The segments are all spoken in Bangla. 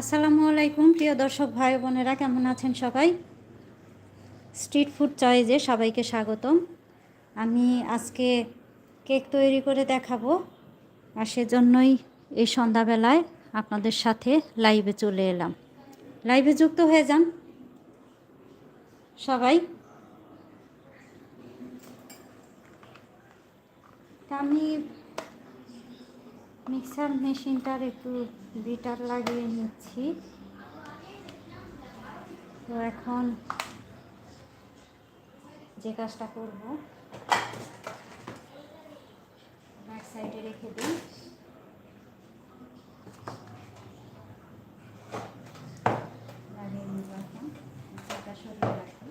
আসসালামু আলাইকুম, প্রিয় দর্শক ভাই বোনেরা, কেমন আছেন সবাই? স্ট্রিট ফুড চয়েজে সবাইকে স্বাগতম। আমি আজকে কেক তৈরি করে দেখাবো, আর সেজন্যই এই সন্ধ্যাবেলায় আপনাদের সাথে লাইভে চলে এলাম। লাইভে যুক্ত হয়ে যান সবাই। আমি মিক্সার মেশিনটার একটু বিটার লাগিয়ে নিচ্ছি। তো এখন যে কাজটা করব, ব্যাক সাইডে রেখে দিই লাগিয়ে নিব এখন সেটা সরিয়ে রাখি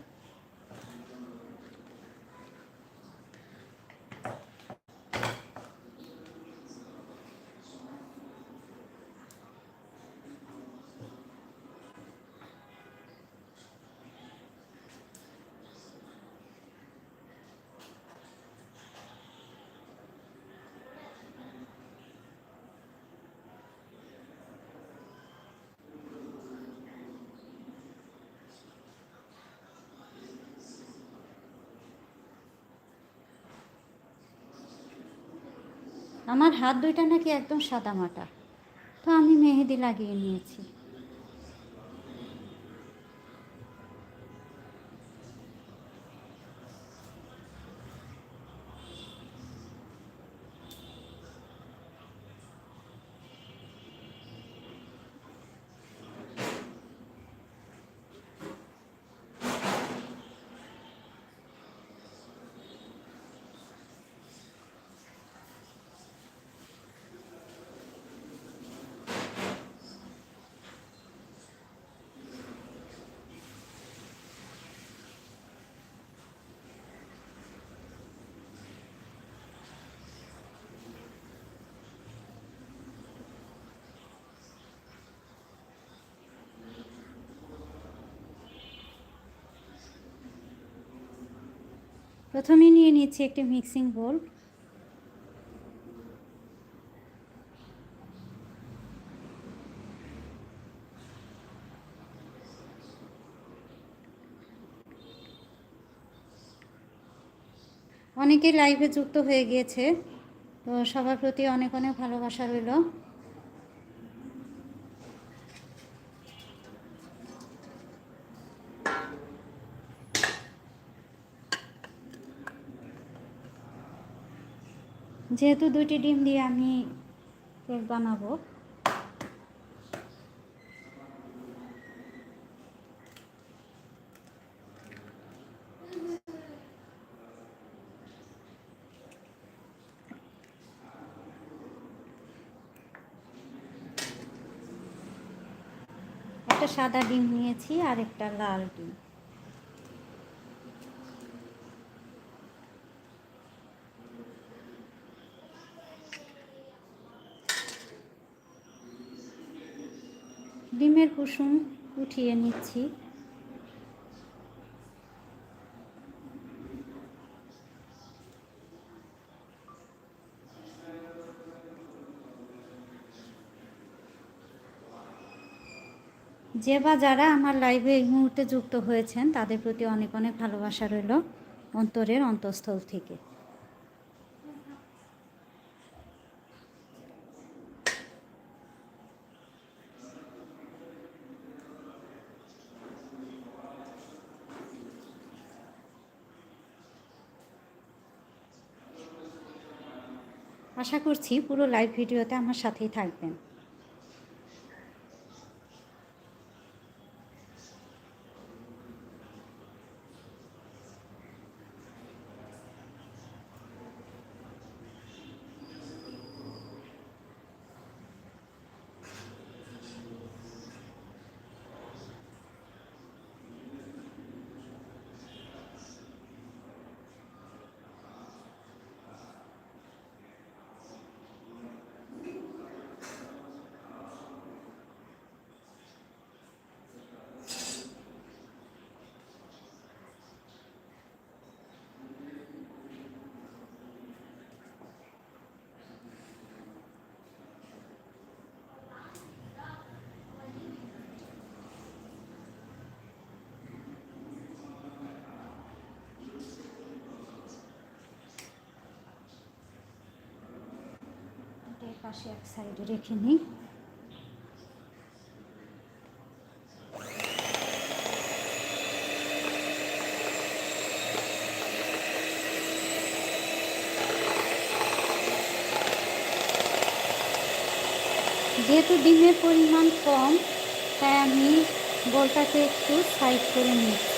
আমার হাত দুইটা নাকি একদম সাদা মাটা। তো আমি মেহেদি লাগিয়ে নিয়েছি। প্রথমে নিয়ে নিচ্ছি একটি মিক্সিং বোল। অনেকেই লাইভে যুক্ত হয়ে গিয়েছে, তো সবার প্রতি অনেক অনেক ভালোবাসা রইল। যেহেতু দুইটি ডিম দিয়ে আমি কেক বানাবো। একটা সাদা ডিম নিয়েছি আর একটা লাল ডিম। ডিমের কুসুম উঠিয়ে নিচ্ছি। যে বা যারা আমার লাইভে এই মুহূর্তে যুক্ত হয়েছেন, তাদের প্রতি অনেক অনেক ভালোবাসা রইল অন্তরের অন্তঃস্থল থেকে। আশা করছি পুরো লাইভ ভিডিওতে আমার সাথেই থাকবেন। পাশে এক সাইডে রেখে নিই। যেহেতু ডিমের পরিমাণ কম, তাই আমি বলটাকে একটু সাইড করে নিচ্ছি।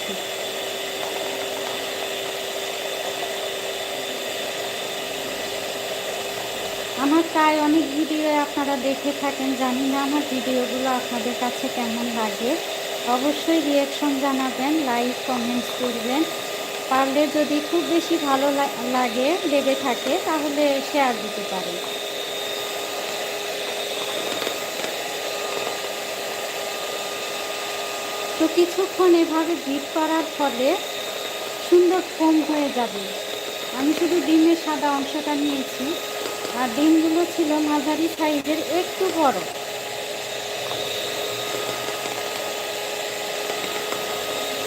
আমার প্রায় অনেক ভিডিও আপনারা দেখে থাকেন, জানি না আমার ভিডিওগুলো আপনাদের কাছে কেমন লাগে। অবশ্যই রিয়াকশন জানাবেন লাইক কমেন্টস করবেন। পারলে যদি খুব বেশি ভালো লাগে, লেগে থাকে, তাহলে শেয়ার দিতে পারেন। তো কিছুক্ষণ এভাবে বিট করার ফলে সুন্দর কম হয়ে যাবে। আমি শুধু ডিমের সাদা অংশটা নিয়েছি। আর ডিমগুলো ছিল মাঝারি সাইজের একটু বড়।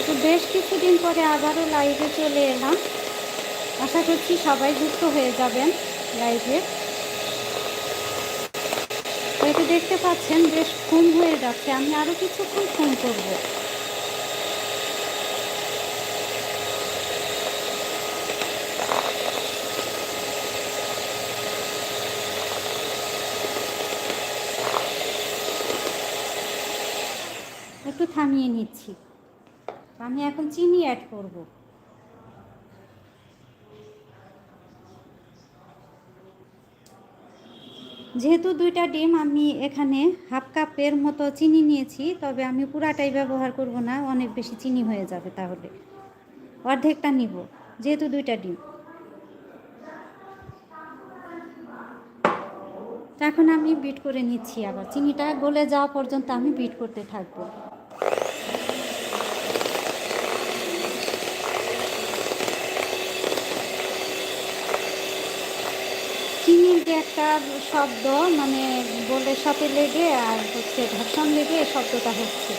তো বেশ কিছুদিন পরে আবারও লাইভে চলে এলাম। আশা করছি সবাই যুক্ত হয়ে যাবেন লাইভে। এটা দেখতে পাচ্ছেন, বেশ খুন হয়ে যাচ্ছে। আমি আরও কিছুক্ষণ ফোন করব একটু থামিয়ে নিচ্ছি। আমি এখন চিনি অ্যাড করব। যেহেতু দুইটা ডিম আমি এখানে হাফ কাপের মতো চিনি নিয়েছি, তবে আমি পুরাটাই ব্যবহার করব না, অনেক বেশি চিনি হয়ে যাবে তাহলে। অর্ধেকটা নিব, যেহেতু দুইটা ডিম। এখন আমি বিট করে নিচ্ছি আবার। চিনিটা গলে যাওয়া পর্যন্ত আমি বিট করতে থাকব। চিনির যে একটা শব্দ মানে বলে সাথে লেগে আর হচ্ছে ঘর্ষণ লেগে শব্দটা হচ্ছে।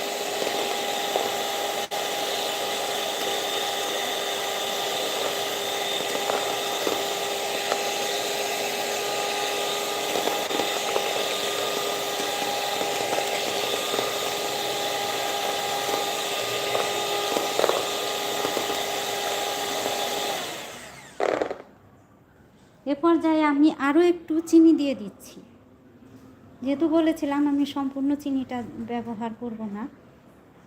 এ পর্যায়ে আমি আরও একটু চিনি দিয়ে দিচ্ছি। যেহেতু বলেছিলাম আমি সম্পূর্ণ চিনিটা ব্যবহার করব না,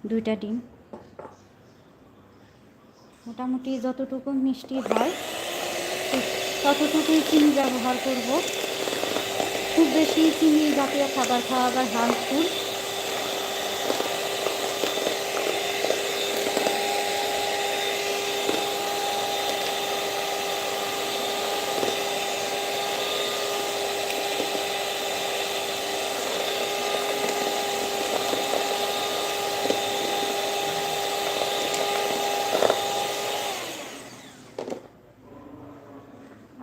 দুইটা ডিম। মোটামুটি যতটুকু মিষ্টি হয়, ততটুকুই চিনি ব্যবহার করব। খুব বেশি চিনি জাতীয় খাবার খাওয়া বা হার্মফুল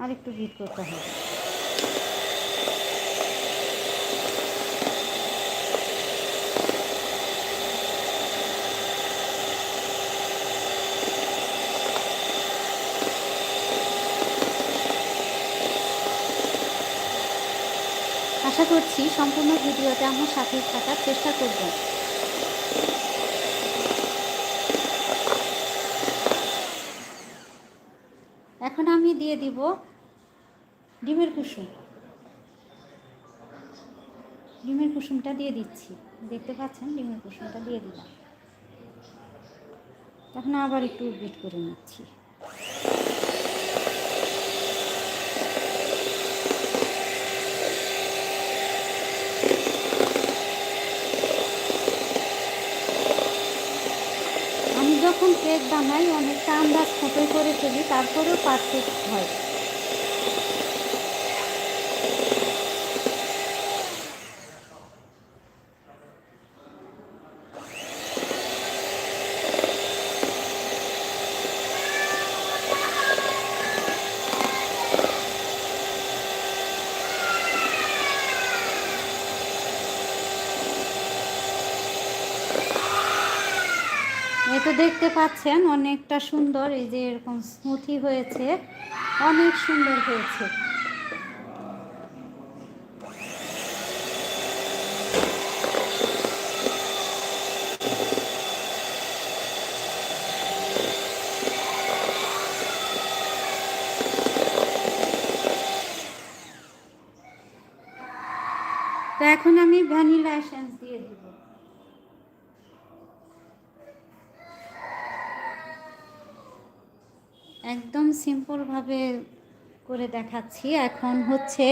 আর একটু বিট করতে হবে। আশা করছি সম্পূর্ণ ভিডিওতে আমার সাথে থাকার চেষ্টা করবেন। এখন আমি দিয়ে দিব ডিমের কুসুম। ডিমের কুসুমটা দিয়ে দিচ্ছি। দেখতে পাচ্ছেন, ডিমের কুসুমটা দিয়ে দিলাম। এখন আবার একটু বিট করে নিচ্ছি। আমি যখন কেক বানাই, অনেকটা আন্দাজ ফটোই করে ফেলি, তারপরেও পারফেক্ট হয়। দেখতে পাচ্ছেন অনেকটা সুন্দর, এই যে এরকম স্মুথি হয়েছে, অনেক সুন্দর হয়েছে। তো এখন আমি ভ্যানিলা এসেন্স দিয়ে দেব একদম সিম্পলভাবে করে দেখাচ্ছি। এখন হচ্ছে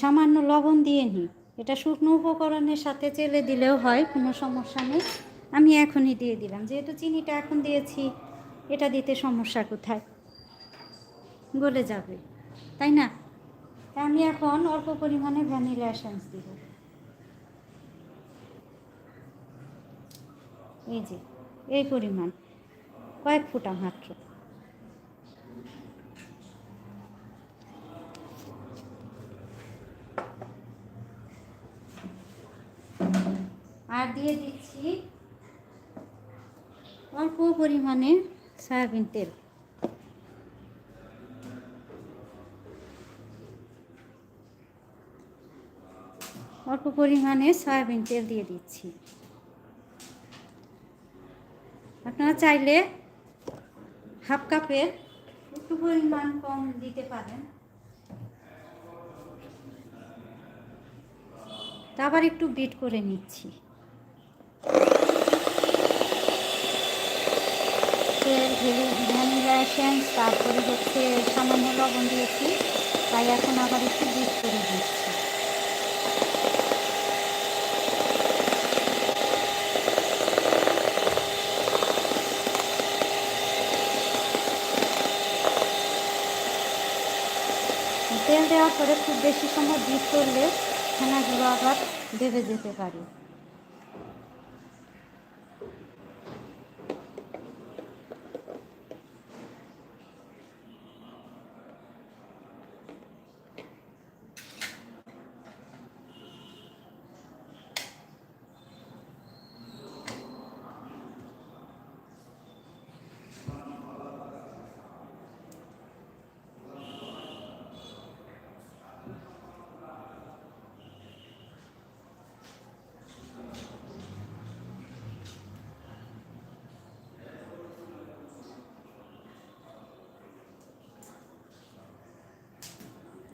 সামান্য লবণ দিয়ে নিই এটা শুকনো উপকরণের সাথে চেলে দিলেও হয়, কোনো সমস্যা নেই। আমি এখনই দিয়ে দিলাম। যেহেতু চিনিটা এখন দিয়েছি, এটা দিতে সমস্যা কোথায়? গলে যাবে, তাই না? আমি এখন অল্প পরিমাণে ভ্যানিলা এসেন্স দিব। এই যে, এই পরিমাণ, কয়েক ফুটা মাত্র। আর দিয়ে দিচ্ছি অল্প পরিমাণে সয়াবিন তেল। অল্প পরিমাণে সয়াবিন তেল দিয়ে দিচ্ছি। আপনারা চাইলে হাফ কাপের একটু পরিমাণ কম দিতে পারেন। আবার একটু বিট করে নিচ্ছি। তেল ভ্যানিলা তারপরে হচ্ছে সামান্য লবণ দিয়েছি। তাই এখন আবার একটু বিট করে দিচ্ছি। তেল দেওয়ার পরে খুব বেশি সময় বিট করলে ছানাগুলো আবার দেবে যেতে পারে।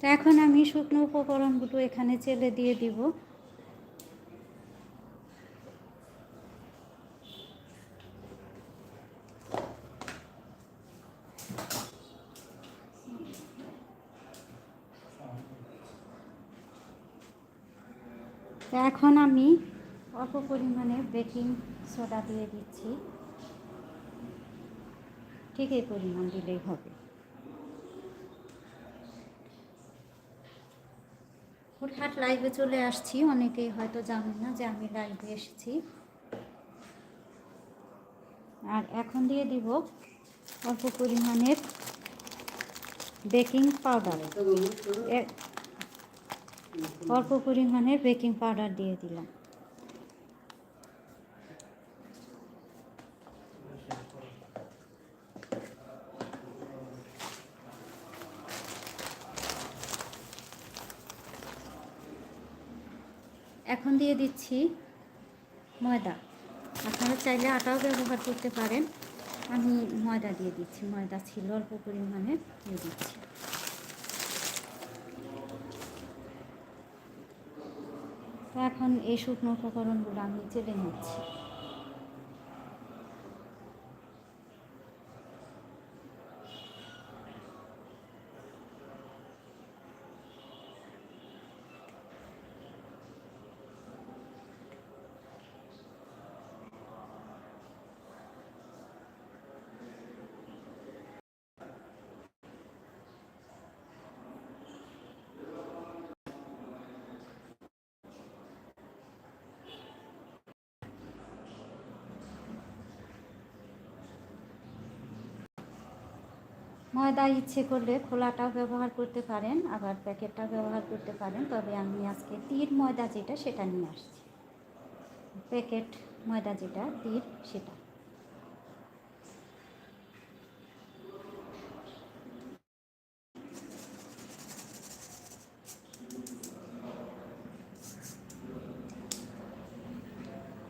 তো এখন আমি শুকনো উপকরণগুলো এখানে চেলে দিয়ে দিব। এখন আমি অল্প পরিমাণে বেকিং সোডা দিয়ে দিচ্ছি। ঠিক এই পরিমাণ দিলেই হবে। হুটহাট লাইভে চলে আসছি, অনেকেই হয়তো জানেন না যে আমি লাইভে এসেছি। আর এখন দিয়ে দিব অল্প পরিমাণের বেকিং পাউডার অল্প পরিমাণের বেকিং পাউডার দিয়ে দিলাম। এখন দিয়ে দিচ্ছি ময়দা। আপনারা চাইলে আটাও ব্যবহার করতে পারেন। আমি ময়দা দিয়ে দিচ্ছি, ময়দা ছিল, অল্প পরিমাণে দিয়ে দিচ্ছি। তো এখন এই শুকনো উপকরণগুলো আমি চেলে নিচ্ছি। ময়দা ইচ্ছে করলে খোলাটাও ব্যবহার করতে পারেন, আবার প্যাকেটটাও ব্যবহার করতে পারেন। তবে আমি আজকে তীর ময়দা যেটা, সেটা নিয়ে আসছি। প্যাকেট ময়দা যেটা, তীর সেটা।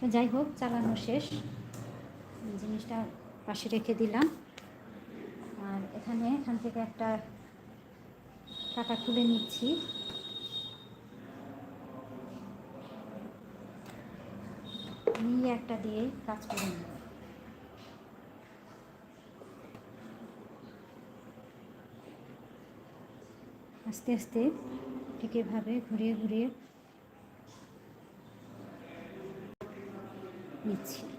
যাই হোক, চালানো শেষ। জিনিসটা পাশে রেখে দিলাম। এখানে, এখান থেকে একটা কাটা খুলে নিচ্ছি। নিয়ে একটা দিয়ে কাজ করে নেব। আস্তে আস্তে ঠিক এভাবে ঘুরিয়ে ঘুরিয়ে নিচ্ছি।